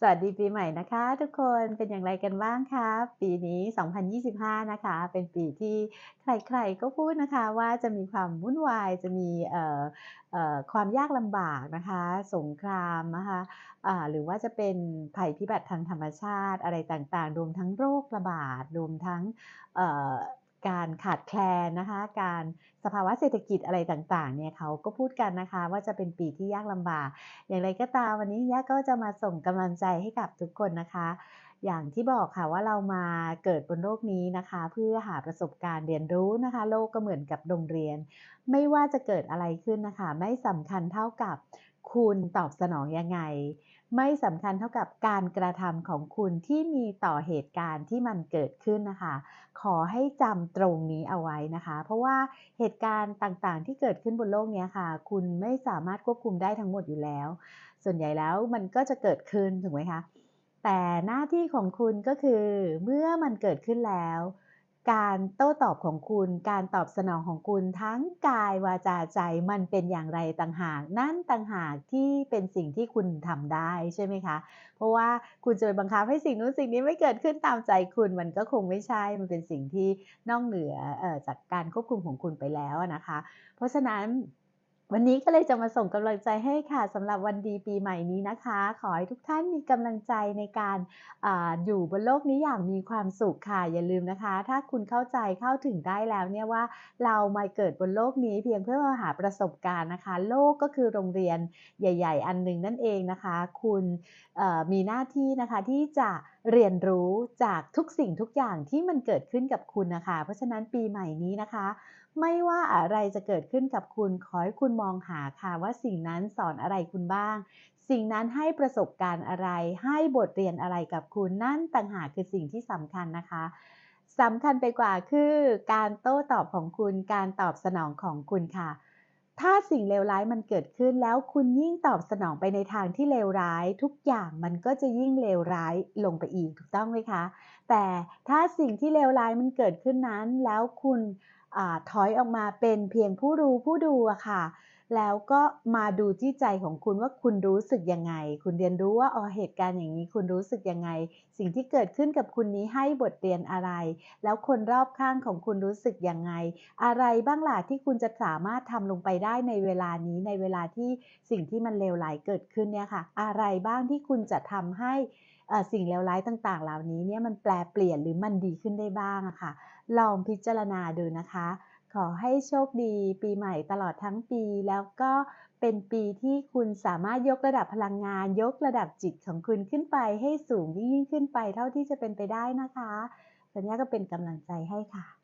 สวัสดีปีใหม่นะคะทุกคนเป็นอย่างไรกันบ้างคะปีนี้ 2025 นะคะ เป็นปีที่ใครๆก็พูดนะคะว่าจะมีความวุ่นวายจะมีความยากลำบากนะคะ สงครามนะคะหรือว่าจะเป็นภัยพิบัติทางธรรมชาติอะไรต่างๆ รวมทั้งโรคระบาดรวมทั้ง การขาดแคลนนะคะ การสภาวะเศรษฐกิจอะไรต่างๆ เนี่ยเขาก็พูดกันนะคะ ว่าจะเป็นปีที่ยากลำบาก อย่างไรก็ตามวันนี้ย่าก็จะมาส่งกำลังใจให้กับทุกคนนะคะ อย่างที่บอกค่ะว่าเรามาเกิดบนโลกนี้นะคะ เพื่อหาประสบการณ์เรียนรู้นะคะ โลกก็เหมือนกับโรงเรียน ไม่ว่าจะเกิดอะไรขึ้นนะคะ ไม่สำคัญเท่ากับคุณตอบสนองยังไง ไม่สำคัญเท่ากับการกระทำของคุณที่มีต่อเหตุการณ์ที่มันเกิดขึ้นนะคะ ขอให้จำตรงนี้เอาไว้นะคะ เพราะว่าเหตุการณ์ต่างๆ ที่เกิดขึ้นบนโลกนี้ค่ะ คุณไม่สามารถควบคุมได้ทั้งหมดอยู่แล้ว ส่วนใหญ่แล้วมันก็จะเกิดขึ้นถูกไหมคะ แต่หน้าที่ของคุณก็คือเมื่อมันเกิดขึ้นแล้ว การโต้ตอบของคุณ การตอบสนองของคุณทั้งกายวาจาใจมันเป็นอย่างไรต่างหาก นั่นต่างหากที่เป็นสิ่งที่คุณทำได้ใช่ไหมคะ เพราะว่าคุณจะไปบังคับให้สิ่งนู้นสิ่งนี้ไม่เกิดขึ้นตามใจคุณมันก็คงไม่ใช่ มันเป็นสิ่งที่นอกเหนือจากการควบคุมของคุณไปแล้วนะคะ เพราะฉะนั้น วันนี้ก็เลยจะมาส่งกำลังใจให้ค่ะสำหรับวันดีปีใหม่นี้นะคะ ขอให้ทุกท่านมีกำลังใจในการออยู่บนโลกนี้อย่างมีความสุขค่ะ อย่าลืมนะคะ ถ้าคุณเข้าใจเข้าถึงได้แล้วเนี่ยว่า เรามาเกิดบนโลกนี้เพียงเพื่อมาหาประสบการณ์นะคะ โลกก็คือโรงเรียนใหญ่ ๆ อันหนึ่งนั่นเองนะคะ คุณมีหน้าที่นะคะที่จะเรียนรู้จากทุกสิ่งทุกอย่างที่มันเกิดขึ้นกับคุณนะคะ เพราะฉะนั้นปีใหม่นี้นะคะ ไม่ว่าอะไรจะเกิดขึ้นกับคุณขอให้คุณมองหาค่ะว่าสิ่งนั้นสอนอะไรคุณบ้าง สิ่งนั้นให้ประสบการณ์อะไร ให้บทเรียนอะไรกับคุณนั่นต่างหากคือสิ่งที่สำคัญนะคะสำคัญไปกว่าคือการโต้ตอบของคุณ การตอบสนองของคุณค่ะถ้าสิ่งเลวร้ายมันเกิดขึ้นแล้วคุณยิ่งตอบสนองไปในทางที่เลวร้าย ทุกอย่างมันก็จะยิ่งเลวร้ายลงไปอีกถูกต้องไหมคะ แต่ถ้าสิ่งที่เลวร้ายมันเกิดขึ้นนั้น แล้วคุณ ถอยออกมาเป็นเพียงผู้รู้ผู้ดูอะค่ะ แล้วก็มาดูที่ใจของคุณว่าคุณรู้สึกยังไง คุณเรียนรู้ว่าอ๋อเหตุการณ์อย่างนี้คุณรู้สึกยังไง สิ่งที่เกิดขึ้นกับคุณนี้ให้บทเรียนอะไร แล้วคนรอบข้างของคุณรู้สึกยังไง อะไรบ้างล่ะที่คุณจะสามารถทำลงไปได้ในเวลานี้ในเวลาที่สิ่งที่มันเลวร้ายเกิดขึ้นเนี่ยค่ะ อะไรบ้างที่คุณจะทำให้สิ่งเลวร้ายต่างๆ เหล่านี้เนี่ยมันแปลเปลี่ยนหรือมันดีขึ้นได้บ้างอะค่ะ ลองพิจารณาดูนะคะ ขอให้โชคดีปีใหม่ตลอดทั้งปี แล้วก็เป็นปีที่คุณสามารถยกระดับพลังงาน ยกระดับจิตของคุณขึ้นไปให้สูงยิ่งขึ้นไปเท่าที่จะเป็นไปได้นะคะสัญญาก็เป็นกำลังใจให้ค่ะ